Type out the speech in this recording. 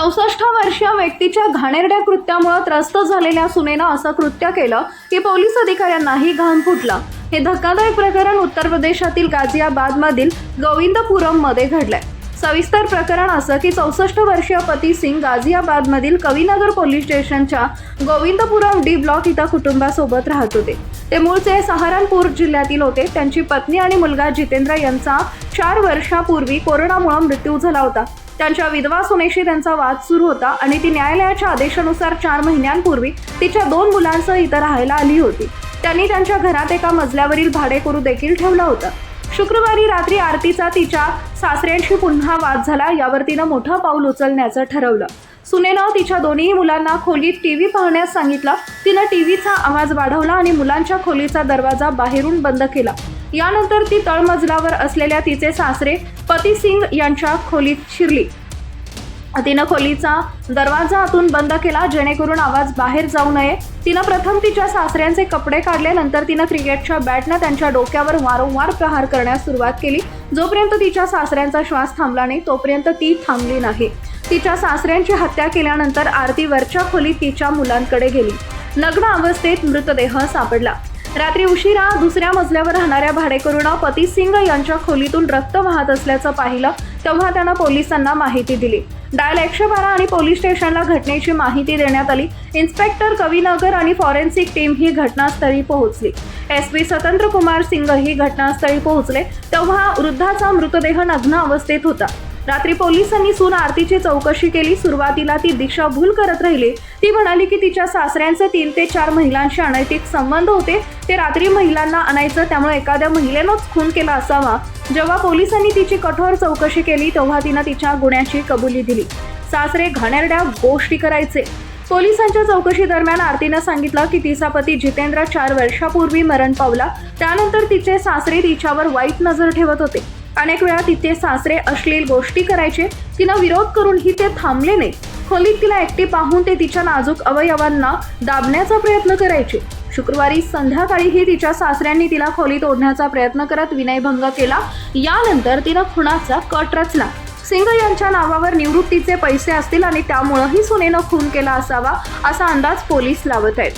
चौसष्ट वर्षीय व्यक्तीच्या घाणेरड्या कृत्यामुळे त्रस्त झालेल्या सुनेनं असं कृत्य केलं की पोलीस अधिकाऱ्यांनाही घाम फुटला. हे धक्कादायक प्रकरण उत्तर प्रदेशातील गाझियाबादमधील गोविंदपुरममध्ये घडलंय. सविस्तर प्रकरण असं की चौसष्ट वर्षीय पती सिंग गाझियाबादमधील कवीनगर पोलीस स्टेशनच्या गोविंदपुरम डी ब्लॉक इथं कुटुंबासोबत राहत होते. ते मूळचे सहारनपूर जिल्ह्यातील होते. त्यांची पत्नी आणि मुलगा जितेंद्र यांचा चार वर्षापूर्वी कोरोनामुळे मृत्यू झाला होता. त्यांच्या विधवा सुनेशी त्यांचा वाद सुरू होता आणि ती न्यायालयाच्या आदेशानुसार चार महिन्यांपूर्वी तिच्या दोन मुलांसह इथं राहायला आली होती. त्यांनी त्यांच्या घरात एका मजल्यावरील भाडेकरू देखील ठेवला होता. शुक्रवारी रात्री आरतीचा तिच्या सासऱ्यांशी पुन्हा वाद झाला यावर तिनं मोठं पाऊल उचलण्याचं ठरवलं. सुनेनं तिच्या दोन्ही मुलांना खोलीत टी व्ही पाहण्यास सांगितलं. तिनं टीव्हीचा आवाज वाढवला आणि मुलांच्या खोलीचा दरवाजा बाहेरून बंद केला. यानंतर ती तळमजलावर असलेल्या तिचे सासरे पती सिंग यांच्या खोलीत शिरली. तिनं खोलीचा दरवाजा आतून बंद केला जेणेकरून आवाज बाहेर जाऊ नये. तिनं प्रथम तिच्या सासऱ्यांचे कपडे काढले नंतर तिनं क्रिकेटच्या बॅटनं त्यांच्या डोक्यावर वारंवार प्रहार करण्यास सुरुवात केली. जोपर्यंत तिच्या सासऱ्यांचा श्वास थांबला नाही तोपर्यंत ती थांबली नाही. तिच्या सासऱ्यांची हत्या केल्यानंतर आरती वरच्या खोलीत तिच्या मुलांकडे गेली. नग्न अवस्थेत मृतदेह सापडला. रात्री उशिरा दुसऱ्या मजल्यावर राहणाऱ्या भाडेकरूनं पती सिंग यांच्या खोलीतून रक्त वाहत असल्याचं पाहिलं तेव्हा त्यानं पोलिसांना माहिती दिली. डायल एकशे बारा आणि पोलीस स्टेशनला घटनेची माहिती देण्यात आली. इन्स्पेक्टर कवीनगर आणि फॉरेन्सिक टीम ही घटनास्थळी पोहोचली. एस पी स्वतंत्र कुमार सिंग ही घटनास्थळी पोहोचले तेव्हा वृद्धाचा मृतदेह नग्न अवस्थेत होता. रात्री पोलिसांनी सून आरतीची चौकशी केली. सुरुवातीला ती दिशाभूल करत राहिली. ती म्हणाली की तिच्या सासऱ्यांचे तीन ते चार महिलांशी अनैतिक संबंध होते. ते रात्री महिलांना आणायचं त्यामुळे एखाद्या महिलेनंच खून केला असावा. जेव्हा पोलिसांनी तिची कठोर चौकशी केली तेव्हा तिनं तिच्या गुन्ह्याची कबुली दिली. सासरे घाणेरड्या गोष्टी करायचे. पोलिसांच्या चौकशी दरम्यान आरतीनं सांगितलं की तिचा पती जितेंद्र चार वर्षापूर्वी मरण पावला. त्यानंतर तिचे सासरे तिच्यावर वाईट नजर ठेवत होते. अनेक वेळा तिचे सासरे अश्लील गोष्टी करायचे. तिनं विरोध करूनही ते थांबले नाही खोलीत तिला एकटी पाहून ते तिच्या नाजूक अवयवांना दाबण्याचा प्रयत्न करायचे. शुक्रवारी संध्याकाळीही तिच्या सासऱ्यांनी तिला खोलीत ओढण्याचा प्रयत्न करत विनयभंग केला. यानंतर तिनं खुणाचा कट रचला. सिंग यांच्या नावावर निवृत्तीचे पैसे असतील आणि त्यामुळंही सुनेनं खून केला असावा असा अंदाज पोलीस लावत आहेत.